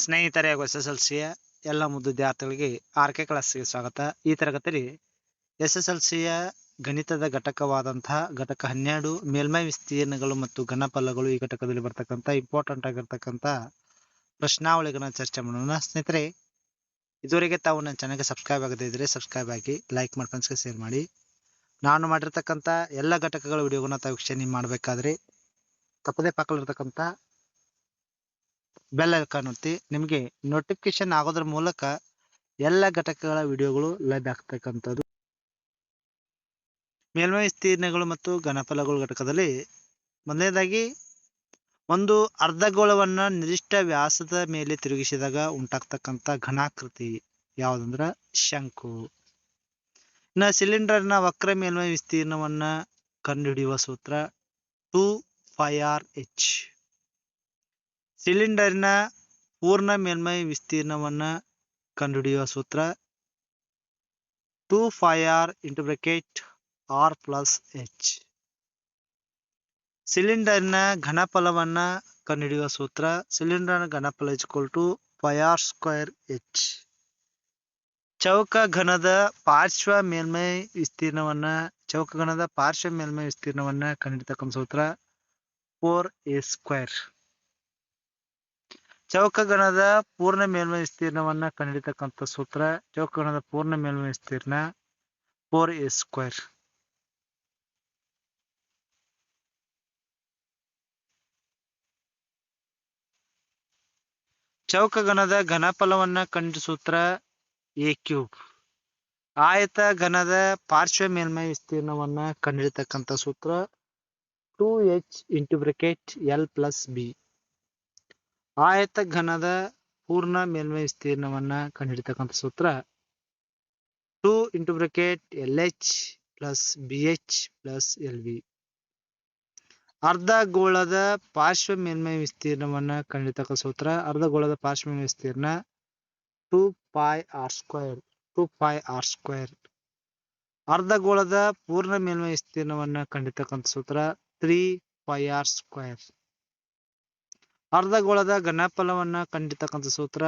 ಸ್ನೇಹಿತರೆ ಹಾಗೂ S S L C ಎಲ್ಲ ಮುದ್ದು ವಿದ್ಯಾರ್ಥಿಗಳಿಗೆ ಆರ್ ಕೆ ಕ್ಲಾಸ್ಗೆ ಸ್ವಾಗತ. ಈ ತರಗತಿಯಲ್ಲಿ ಎಸ್ ಎಸ್ ಎಲ್ ಸಿಯ ಗಣಿತದ ಘಟಕವಾದಂತಹ ಘಟಕ ಹನ್ನೆರಡು, ಮೇಲ್ಮೈ ವಿಸ್ತೀರ್ಣಗಳು ಮತ್ತು ಘನಫಲಗಳು ಈ ಘಟಕದಲ್ಲಿ ಬರ್ತಕ್ಕಂಥ ಇಂಪಾರ್ಟೆಂಟ್ ಆಗಿರ್ತಕ್ಕಂಥ ಪ್ರಶ್ನಾವಳಿಗಳನ್ನ ಚರ್ಚೆ ಮಾಡೋಣ. ಸ್ನೇಹಿತರೆ, ಇದುವರೆಗೆ ತಾವು ನನ್ನ ಚಾನಲ್ಗೆ ಸಬ್ಸ್ಕ್ರೈಬ್ ಆಗದೇ ಇದ್ರೆ ಸಬ್ಸ್ಕ್ರೈಬ್ ಆಗಿ ಲೈಕ್ ಮಾಡಿ ಫ್ರೆಂಡ್ಸ್ಗೆ ಶೇರ್ ಮಾಡಿ. ನಾನು ಮಾಡಿರ್ತಕ್ಕಂಥ ಎಲ್ಲ ಘಟಕಗಳ ವಿಡಿಯೋಗಳನ್ನ ತಾವು ವೀಕ್ಷಣೆ ಮಾಡಬೇಕಾದ್ರೆ ತಪ್ಪದೇ ಪಕ್ಕದಲ್ಲಿರ್ತಕ್ಕಂಥ ಬೆಲ್ ಐಕಾನ್ ಒತ್ತಿ ನಿಮಗೆ ನೋಟಿಫಿಕೇಶನ್ ಆಗೋದ್ರ ಮೂಲಕ ಎಲ್ಲ ಘಟಕಗಳ ವಿಡಿಯೋಗಳು ಲಭ್ಯ ಆಗ್ತಕ್ಕಂಥದ್ದು. ಮೇಲ್ಮೈ ವಿಸ್ತೀರ್ಣಗಳು ಮತ್ತು ಘನಫಲಗಳು ಘಟಕದಲ್ಲಿ ಮೊದಲನೇದಾಗಿ ಒಂದು ಅರ್ಧಗೋಳವನ್ನು ನಿರ್ದಿಷ್ಟ ವ್ಯಾಸದ ಮೇಲೆ ತಿರುಗಿಸಿದಾಗ ಉಂಟಾಗ್ತಕ್ಕಂಥ ಘನಾಕೃತಿ ಯಾವುದಂದ್ರೆ ಶಂಕು. ಇನ್ನು ಸಿಲಿಂಡರ್ನ ವಕ್ರ ಮೇಲ್ಮೈ ವಿಸ್ತೀರ್ಣವನ್ನ ಕಂಡುಹಿಡಿಯುವ ಸೂತ್ರ ಟು ಫೈ ಆರ್ ಎಚ್ ಸಿಲಿಂಡರ್ನ ಪೂರ್ಣ ಮೇಲ್ಮೈ ವಿಸ್ತೀರ್ಣವನ್ನ ಕಂಡುಹಿಡಿಯುವ ಸೂತ್ರ two pi R into bracket R plus H ಸಿಲಿಂಡರ್ನ ಘನಫಲವನ್ನ ಕಂಡುಹಿಡಿಯುವ ಸೂತ್ರ ಸಿಲಿಂಡರ್ನ ಘನಫಲ is equal to pi R square H ಚೌಕ ಘನದ ಪಾರ್ಶ್ವ ಮೇಲ್ಮೈ ವಿಸ್ತೀರ್ಣವನ್ನ, ಚೌಕ ಘನದ ಪಾರ್ಶ್ವ ಮೇಲ್ಮೈ ವಿಸ್ತೀರ್ಣವನ್ನ ಕಂಡುಹಿಡಿತಕ್ಕಂಥ ಸೂತ್ರ ಫೋರ್ ಎ ಸ್ಕ್ವೇರ್ ಚೌಕಗಣದ ಪೂರ್ಣ ಮೇಲ್ಮೈ ವಿಸ್ತೀರ್ಣವನ್ನ ಕಂಡಿರ್ತಕ್ಕಂಥ ಸೂತ್ರ ಚೌಕಗಣದ ಪೂರ್ಣ ಮೇಲ್ಮೈ ವಿಸ್ತೀರ್ಣ ಫೋರ್ ಎ ಸ್ಕ್ವೇರ್ ಚೌಕಗಣದ ಘನಫಲವನ್ನ ಕಂಡು ಸೂತ್ರ ಎ ಕ್ಯೂಬ್ ಆಯತ ಘನದ ಪಾರ್ಶ್ವ ಮೇಲ್ಮೈ ವಿಸ್ತೀರ್ಣವನ್ನ ಕಂಡುಹಿಡಿತಕ್ಕಂಥ ಸೂತ್ರ two H into bracket L plus B ಆಯತ ಘನದ ಪೂರ್ಣ ಮೇಲ್ಮೈ ವಿಸ್ತೀರ್ಣವನ್ನ ಕಂಡುಹಿಡಿತಕ್ಕಂಥ ಸೂತ್ರ. Two into bracket L H plus B H plus L V. ಅರ್ಧ ಗೋಳದ ಪಾರ್ಶ್ವ ಮೇಲ್ಮೈ ವಿಸ್ತೀರ್ಣವನ್ನ ಕಂಡಿತಕ್ಕ ಸೂತ್ರ. ಅರ್ಧ ಗೋಳದ ಪಾರ್ಶ್ವ ಮೇಲ್ಮೈ ವಿಸ್ತೀರ್ಣ two pi R square, two pi R square. ಅರ್ಧ ಗೋಳದ ಪೂರ್ಣ ಮೇಲ್ಮೈ ವಿಸ್ತೀರ್ಣವನ್ನ ಕಂಡಿತಕ್ಕಂಥ ಸೂತ್ರ ತ್ರೀ ಪೈ ಆರ್ ಸ್ಕ್ವೇರ್. ಅರ್ಧಗೋಳದ ಘನಫಲವನ್ನು ಕಂಡಿರ್ತಕ್ಕಂಥ ಸೂತ್ರ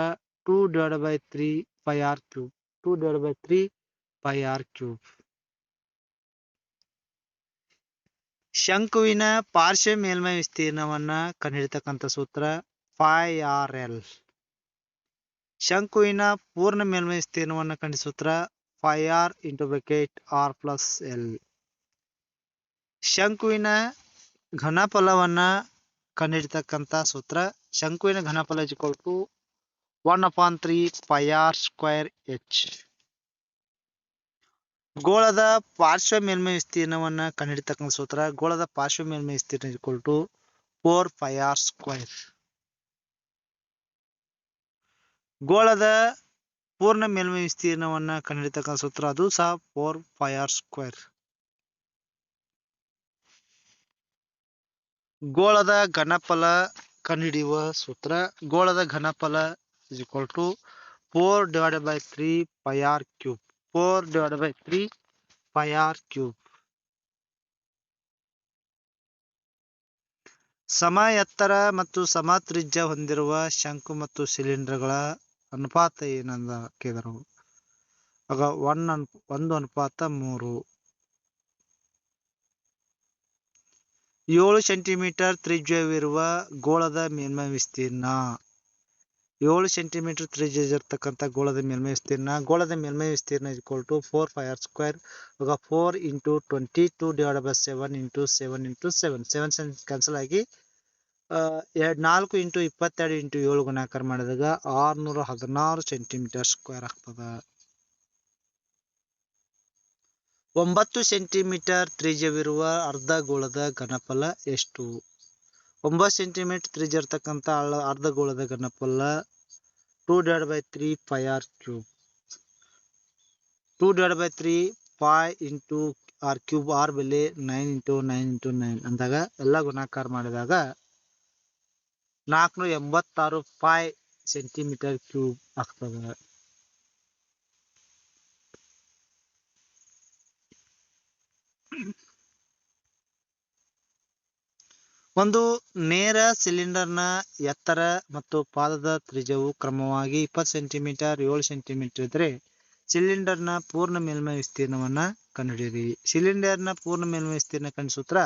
two divide by three pi R cube two divide by three pi R cube ಶಂಕುವಿನ ಪಾರ್ಶ್ವ ಮೇಲ್ಮೈ ವಿಸ್ತೀರ್ಣವನ್ನ ಕಂಡಿರ್ತಕ್ಕಂಥ ಸೂತ್ರ ಫೈ ಆರ್ ಎಲ್ ಶಂಕುವಿನ ಪೂರ್ಣ ಮೇಲ್ಮೈ ವಿಸ್ತೀರ್ಣವನ್ನ ಕಂಡು ಸೂತ್ರ pi R into bracket R plus L ಶಂಕುವಿನ ಘನಫಲವನ್ನ ಕಂಡುಹಿಡಿತಕ್ಕಂಥ ಸೂತ್ರ. ಶಂಕುವಿನ ಘನಫಲ equal to one upon three pi R square H ಗೋಳದ ಪಾರ್ಶ್ವ ಮೇಲ್ಮೈ ವಿಸ್ತೀರ್ಣವನ್ನು ಕಂಡುಹಿಡಿತಕ್ಕಂಥ ಸೂತ್ರ. ಗೋಳದ ಪಾರ್ಶ್ವ ಮೇಲ್ಮೈ ವಿಸ್ತೀರ್ಣ equal to four R square ಗೋಳದ ಪೂರ್ಣ ಮೇಲ್ಮೈ ವಿಸ್ತೀರ್ಣವನ್ನು ಕಂಡುಹಿಡಿತಕ್ಕಂಥ ಸೂತ್ರ. ಅದು ಸಹ ಫೋರ್ ಪೈ ಆರ್ ಸ್ಕ್ವೇರ್ ಗೋಳದ ಘನಫಲ ಕಂಡುಹಿಡಿಯುವ ಸೂತ್ರ. ಗೋಳದ ಘನಫಲ is equal to four divided by three pi R cube four divided by three pi R cube ಸಮ ಎತ್ತರ ಮತ್ತು ಸಮ ತ್ರಿಜ್ಯ ಹೊಂದಿರುವ ಶಂಕು ಮತ್ತು ಸಿಲಿಂಡರ್ಗಳ ಅನುಪಾತ ಏನಂದ ಕೇಳಿದರು. ಆಗ ಒನ್ ಅನ್, ಒಂದು ಅನುಪಾತ ಮೂರು. ಏಳು ಸೆಂಟಿಮೀಟರ್ ತ್ರಿಜ್ಯವಿರುವ ಗೋಳದ ಮೇಲ್ಮೈ ವಿಸ್ತೀರ್ಣ. ಏಳು ಸೆಂಟಿಮೀಟರ್ ತ್ರಿಜ್ಯ ಇರ್ತಕ್ಕಂಥ ಗೋಳದ ಮೇಲ್ಮೈ ವಿಸ್ತೀರ್ಣ. ಗೋಳದ ಮೇಲ್ಮೈ ವಿಸ್ತೀರ್ಣ equal to four pi R square ಇವಾಗ four into twenty two divide by seven into seven into seven seven seven cancel ಆಗಿ ಎರಡು ನಾಲ್ಕು ಇಂಟು ಇಪ್ಪತ್ತೆರಡು ಇಂಟು ಏಳು ಗುಣಾಕಾರ ಮಾಡಿದಾಗ ಆರುನೂರ ಹದಿನಾರು ಸೆಂಟಿಮೀಟರ್ ಸ್ಕ್ವೇರ್ ಆಗ್ತದೆ. ಒಂಬತ್ತು ಸೆಂಟಿಮೀಟರ್ ತ್ರಿಜ್ಯವಿರುವ ಅರ್ಧಗೋಳದ ಘನಫಲ ಎಷ್ಟು? ಒಂಬತ್ತು ಸೆಂಟಿಮೀಟರ್ ತ್ರಿಜ್ಯ ಇರ್ತಕ್ಕಂಥ ಅರ್ಧ ಗೋಳದ ಘನಫಲ two divide by three pi R cube two divide by three pi into R cube R ಬೆಲೆ nine into nine into nine ಅಂದಾಗ ಎಲ್ಲ ಗುಣಾಕಾರ ಮಾಡಿದಾಗ ನಾಲ್ಕುನೂರ ಎಂಬತ್ತಾರು ಫೈ ಸೆಂಟಿಮೀಟರ್ ಕ್ಯೂಬ್ ಆಗ್ತದೆ. ಒಂದು ನೇರ ಸಿಲಿಂಡರ್ನ ಎತ್ತರ ಮತ್ತು ಪಾದದ ತ್ರಿಜವು ಕ್ರಮವಾಗಿ ಇಪ್ಪತ್ತು ಸೆಂಟಿಮೀಟರ್, ಏಳು ಸೆಂಟಿಮೀಟರ್ ಇದ್ರೆ ಸಿಲಿಂಡರ್ನ ಪೂರ್ಣ ಮೇಲ್ಮೈ ವಿಸ್ತೀರ್ಣವನ್ನ ಕಂಡುಹಿಡಿಯಿರಿ. ಸಿಲಿಂಡರ್ನ ಪೂರ್ಣ ಮೇಲ್ಮೈ ವಿಸ್ತೀರ್ಣ ಕಂಡು ಸೂತ್ರ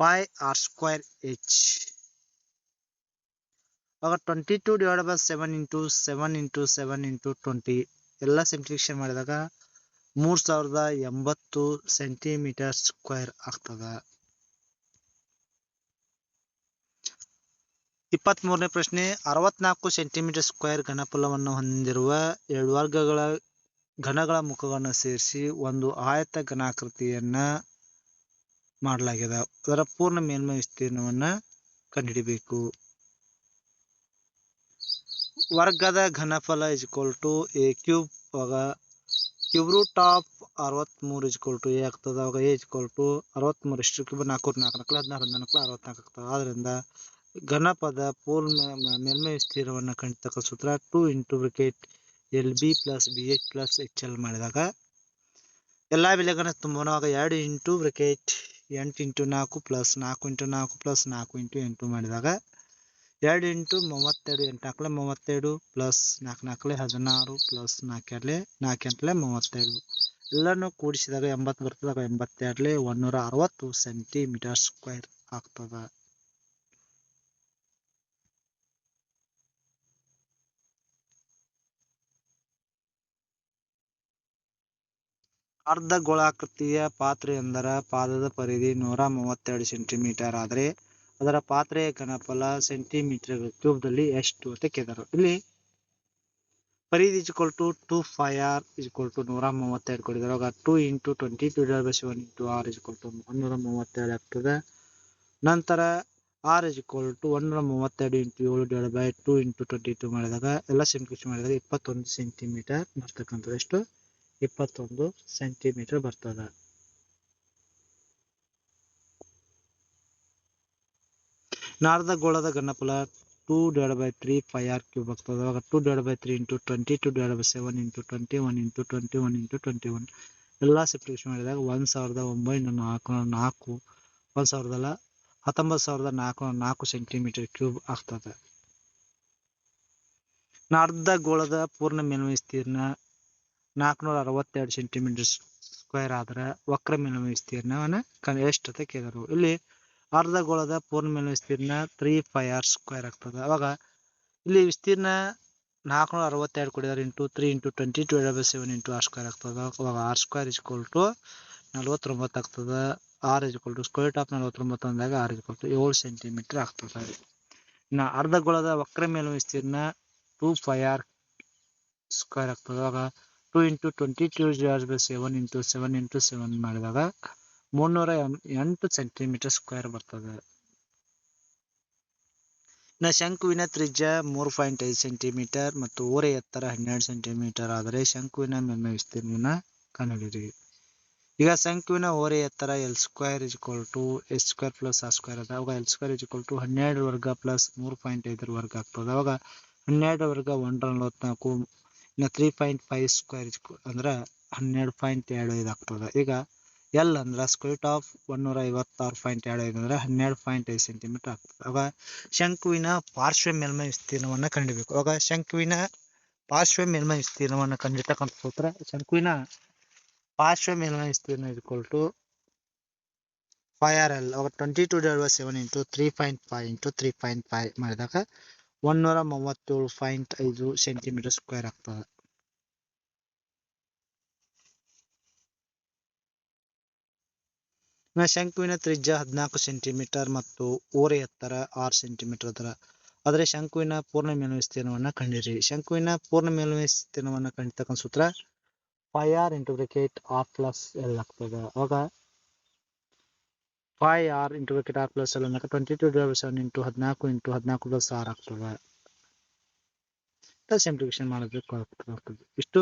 ಪೈ ಆರ್ ಸ್ಕ್ವೇರ್ ಎಚ್ ಆಗ twenty two divide by seven into seven into seven into twenty ಎಲ್ಲ ಸಿಂಪ್ಲಿಫಿಕೇಶನ್ ಮಾಡಿದಾಗ ಮೂರು ಸಾವಿರದ ಎಂಬತ್ತು ಸೆಂಟಿಮೀಟರ್ ಸ್ಕ್ವೇರ್ ಆಗ್ತದ. ಇಪ್ಪತ್ತ್ ಮೂರನೇ ಪ್ರಶ್ನೆ, ಅರವತ್ನಾಲ್ಕು ಸೆಂಟಿಮೀಟರ್ ಸ್ಕ್ವೇರ್ ಘನಫಲವನ್ನು ಹೊಂದಿರುವ ಎರಡು ವರ್ಗಗಳ ಘನಗಳ ಮುಖಗಳನ್ನು ಸೇರಿಸಿ ಒಂದು ಆಯತ ಘನಾಕೃತಿಯನ್ನ ಮಾಡಲಾಗಿದೆ. ಅದರ ಪೂರ್ಣ ಮೇಲ್ಮೈ ವಿಸ್ತೀರ್ಣವನ್ನು ಕಂಡುಹಿಡಿಬೇಕು. ವರ್ಗದ ಘನಫಲ is equal to A cube ಅವಾಗ ಕ್ಯೂಬ್ ರೂಟ್ ಆಫ್ ಅರವತ್ಮೂರು ಇಸ್ ಇಕ್ವಲ್ ಟು ಎ ಆಗ್ತದೆ ಅವಾಗ ಎ ಇಸ್ ಇಕ್ವಲ್ ಟು ಅರವತ್ಮೂರು ಇಷ್ಟು ಕ್ಯೂಬ್ ನಾಲ್ಕು ನಾಲ್ಕು ನಾಲ್ಕು ಹದಿನಾರು ಹದಿನಾಲ್ಕು ಅರವತ್ನಾಲ್ಕು ಆಗ್ತದೆ. ಆದ್ರಿಂದ ಘನಪದ ಪೂರ್ಣ ಮೇಲ್ಮೈ ವಿಸ್ತೀರ್ಣವನ್ನು ಕಂಡಿತಕ್ಕ ಸೂತ್ರ two into bracket L B plus B H plus H L ಮಾಡಿದಾಗ ಎಲ್ಲಾ ಬೆಲೆಗಳನ್ನು ತುಂಬುವಾಗ ಎರಡು ಇಂಟು ಬ್ರಿಕೆಟ್ ಎಂಟು ಇಂಟು ನಾಲ್ಕು ಪ್ಲಸ್ ನಾಲ್ಕು ಇಂಟು ನಾಲ್ಕು ಪ್ಲಸ್ ನಾಲ್ಕು ಇಂಟು ಎಂಟು ಮಾಡಿದಾಗ ಎರಡು ಇಂಟು ಮೂವತ್ತೆರಡು ಎಂಟು ನಾಲ್ಕಲೆ ಮೂವತ್ತೆರಡು ಪ್ಲಸ್ ನಾಲ್ಕು ನಾಲ್ಕಲೆ ಹದಿನಾರು ಪ್ಲಸ್ ನಾಲ್ಕೆರಡ್ಲೆ ನಾಲ್ಕು ಎಂಟ್ಲೆ ಮೂವತ್ತೆರಡು. ಎಲ್ಲನೂ ಕೂಡಿಸಿದಾಗ ಎಂಬತ್ತು ಬರ್ತದಾಗ ಎಂಬತ್ತೆರಡಲೆ ಒಂದೂರ ಅರವತ್ತು ಸೆಂಟಿಮೀಟರ್ ಸ್ಕ್ವೇರ್ ಆಗ್ತದ. ಅರ್ಧ ಗೋಳಾಕೃತಿಯ ಪಾತ್ರೆ ಎಂದರ ಪಾದದ ಪರಿಧಿ ನೂರ ಮೂವತ್ತೆರಡು ಸೆಂಟಿಮೀಟರ್ ಆದರೆ ಅದರ ಪಾತ್ರೆಯ ಘನಫಲ ಸೆಂಟಿಮೀಟರ್ ಕ್ಯೂಬ್ದಲ್ಲಿ ಎಷ್ಟು ಅಂತ ಕೇಳಿದರು. ಇಲ್ಲಿ ಪರಿಧಿ is equal to two pi R is equal to ನೂರ ಮೂವತ್ತೆರಡು ಕೊಟ್ಟಿದ್ದಾರೆ ಆಗ two into twenty two divide by seven into R is equal to ಒಂದೂರ ಮೂವತ್ತೆರಡು ಆಗ್ತದೆ. ನಂತರ ಆರ್ ಇಸ್ಕೊಲ್ ಟು ಒಂದೂರ ಮೂವತ್ತೆರಡು ಇಂಟು ಏಳು divide by two into twenty two ಮಾಡಿದಾಗ ಎಲ್ಲ ಸಿಂಪ್ಲಿಫೈ ಮಾಡಿದಾಗ ಇಪ್ಪತ್ತೊಂದು ಸೆಂಟಿಮೀಟರ್ ಬರ್ತಕ್ಕಂಥದ್ದು ಎಷ್ಟು? ಇಪ್ಪತ್ತೊಂದು ಸೆಂಟಿಮೀಟರ್ ಬರ್ತದ. ನಾರದ ಗೋಳದ ಘನಫಲ two divide by three pi r cube ಆಗ್ತದೆ ಅವಾಗ two divide by three into twenty two divide by seven into twenty one into twenty one into twenty one ಎಲ್ಲ ಸಿಪ್ಲಿಫಿಕೇಶನ್ ಮಾಡಿದಾಗ ಒಂದು ಸಾವಿರದ ಒಂಬೈನೂರ ನಾಲ್ಕು ನಾಲ್ಕು, ಒಂದು ಸಾವಿರದಲ್ಲ ಹತ್ತೊಂಬತ್ತು ಸಾವಿರದ ನಾಲ್ಕು ನಾಲ್ಕು ಸೆಂಟಿಮೀಟರ್ ಕ್ಯೂಬ್ ಆಗ್ತದೆ. ನಾರ್ದ ಗೋಳದ ಪೂರ್ಣ ಮೇಲ್ಮೈ ವಿಸ್ತೀರ್ಣ ನಾಲ್ಕುನೂರ ಅರವತ್ತೆರಡು ಸೆಂಟಿಮೀಟರ್ ಸ್ಕ್ವೇರ್ ಆದ್ರೆ ವಕ್ರ ಮೇಲ್ಮೈ ವಿಸ್ತೀರ್ಣವನ್ನ ಕ- ಎಷ್ಟು ಅಂತ ಕೇಳಿದರು. ಇಲ್ಲಿ ಅರ್ಧ ಗೋಳದ ಪೂರ್ಣ ಮೇಲ್ಮೈ ವಿಸ್ತೀರ್ಣ ತ್ರೀ ಫೈ ಆರ್ ಸ್ಕ್ವೇರ್ ಆಗ್ತದೆ. ಅವಾಗ ಇಲ್ಲಿ ವಿಸ್ತೀರ್ಣ ನಾಲ್ಕುನೂರ ಅರವತ್ತೆರಡು ಕೊಡಿದಾರೆ into three into twenty two double seven into r square ಆಗ್ತದೆ. ಅವಾಗ r square is equal to ನಲ್ವತ್ತೊಂಬತ್ತು ಆಗ್ತದೆ. R is equal to square top ನಲ್ವತ್ತೊಂಬತ್ತು ಅಂದಾಗ ಆರ್ ಇಸ್ಕೊಲ್ ಟು ಏಳು ಸೆಂಟಿಮೀಟರ್ ಆಗ್ತದೆ. ಇನ್ನು ಅರ್ಧ ಗೋಳದ ವಕ್ರ ಮೇಲ್ಮೈ ವಿಸ್ತೀರ್ಣ ಟೂ ಫೈ ಆರ್ ಸ್ಕ್ವೇರ್ ಆಗ್ತದೆ. ಅವಾಗ two into twenty divide by seven into seven into seven ಮಾಡಿದಾಗ ಮುನ್ನೂರ ಎಂಟು ಸೆಂಟಿಮೀಟರ್ ಸ್ಕ್ವೇರ್ ಬರ್ತದೆ. ಇನ್ನು ಶಂಕುವಿನ ತ್ರಿಜ್ಯ ಮೂರು ಪಾಯಿಂಟ್ ಐದು ಸೆಂಟಿಮೀಟರ್ ಮತ್ತು ಓರೆ ಎತ್ತರ ಹನ್ನೆರಡು ಸೆಂಟಿಮೀಟರ್ ಆದರೆ ಶಂಕುವಿನ ಮೇಲ್ಮೆ ವಿಸ್ತೀರ್ಣ ಕಂಡುಹಿಡಿಯಿರಿ. ಈಗ ಶಂಕುವಿನ ಓರೆ ಎತ್ತರ l square is equal to s square plus r square ಅದ. ಅವಾಗ ಎಲ್ ಸ್ಕ್ವೇರ್ ಇಸ್ ಟು ಹನ್ನೆರಡು ವರ್ಗ ಪ್ಲಸ್ ಮೂರು ಪಾಯಿಂಟ್ ಐದರ ವರ್ಗ ಆಗ್ತದೆ. ಅವಾಗ ಹನ್ನೆರಡು ವರ್ಗ ಒಂದರ ನಲವತ್ನಾಲ್ಕು ಇನ್ನು ತ್ರೀ ಪಾಯಿಂಟ್ ಫೈವ್ ಸ್ಕ್ವೇರ್ ಅಂದ್ರೆ ಹನ್ನೆರಡು ಪಾಯಿಂಟ್ ಎರಡು ಐದು ಆಗ್ತದೆ. ಈಗ ಎಲ್ ಅಂದ್ರೆ ಸ್ಕ್ವೇಟ್ ಆಫ್ ಒನ್ನೂರ ಐವತ್ತಾರು ಪಾಯಿಂಟ್ ಎರಡು ಐದು ಅಂದ್ರೆ ಹನ್ನೆರಡು ಪಾಯಿಂಟ್ ಐದು ಸೆಂಟಿಮೀಟರ್ ಆಗ್ತದೆ. ಅವಾಗ ಶಂಕುವಿನ ಪಾರ್ಶ್ವ ಮೇಲ್ಮೈ ವಿಸ್ತೀರ್ಣವನ್ನು ಕಂಡುಬೇಕು. ಅವಾಗ ಶಂಕುವಿನ ಪಾರ್ಶ್ವ ಮೇಲ್ಮೈ ವಿಸ್ತೀರ್ಣವನ್ನು ಕಂಡಿರ್ತಕ್ಕಂಥ ಸೂತ್ರ ಶಂಕುವಿನ ಪಾರ್ಶ್ವ ಮೇಲ್ಮೈ ವಿಸ್ತೀರ್ಣ ಟು ಫೈ ಆರ್ ಎಲ್ ಅವಾಗ twenty two divide by seven into three point five into three point five ಮಾಡಿದಾಗ ಒಂದೂರ ಮೂವತ್ತೇಳು ಪಾಯಿಂಟ್ ಐದು ಸೆಂಟಿಮೀಟರ್ ಸ್ಕ್ವೇರ್ ಆಗ್ತದೆ. ಶಂಕುವಿನ ತ್ರಿಜ್ಯ ಹದಿನಾಲ್ಕು ಸೆಂಟಿಮೀಟರ್ ಮತ್ತು ಓರೆ ಎತ್ತರ ಆರು ಸೆಂಟಿಮೀಟರ್ ಅದರ ಆದರೆ ಶಂಕುವಿನ ಪೂರ್ಣ ಮೇಲ್ಮೈ ವಿಸ್ತೀರ್ಣವನ್ನ ಕಂಡಿರಿ. ಶಂಕುವಿನ ಪೂರ್ಣ ಮೇಲ್ಮೈ ವಿಸ್ತೀರ್ಣವನ್ನ ಕಂಡಿರ್ತಕ್ಕಂಥ ಸೂತ್ರ pi r into bracket r plus l ಆಗ್ತದೆ. ಅವಾಗ pi r into bracket r plus l ಅನ್ನಕ್ಕೆ twenty two divide seven into ಹದಿನಾಲ್ಕು ಇಂಟು ಹದಿನಾಲ್ಕು ಪ್ಲಸ್ ಆರ್ ಆಗ್ತದೆ ಸಿಂಪ್ಲಿಫಿಕೇಶನ್ ಮಾಡೋದಕ್ಕೆ ಆಗ್ತದೆ ಇಷ್ಟು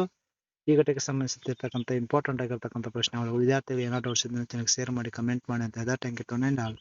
ಈ ಘಟಕ್ಕೆ ಸಂಬಂಧಿಸಿರ್ತಕ್ಕಂಥ ಇಂಪಾರ್ಟೆಂಟ್ ಆಗಿರ್ತಕ್ಕಂಥ ಪ್ರಶ್ನೆಗಳು ವಿದ್ಯಾರ್ಥಿಗಳು ಏನಾದ್ರು ಡೌಟ್ಸ್ ಇದ್ರೆ ನನಗೆ ಶೇರ್ ಮಾಡಿ ಕಮೆಂಟ್ ಮಾಡಿ ಅಂತ ಇದೆ ಥ್ಯಾಂಕ್ ಯು ಟು ಆಲ್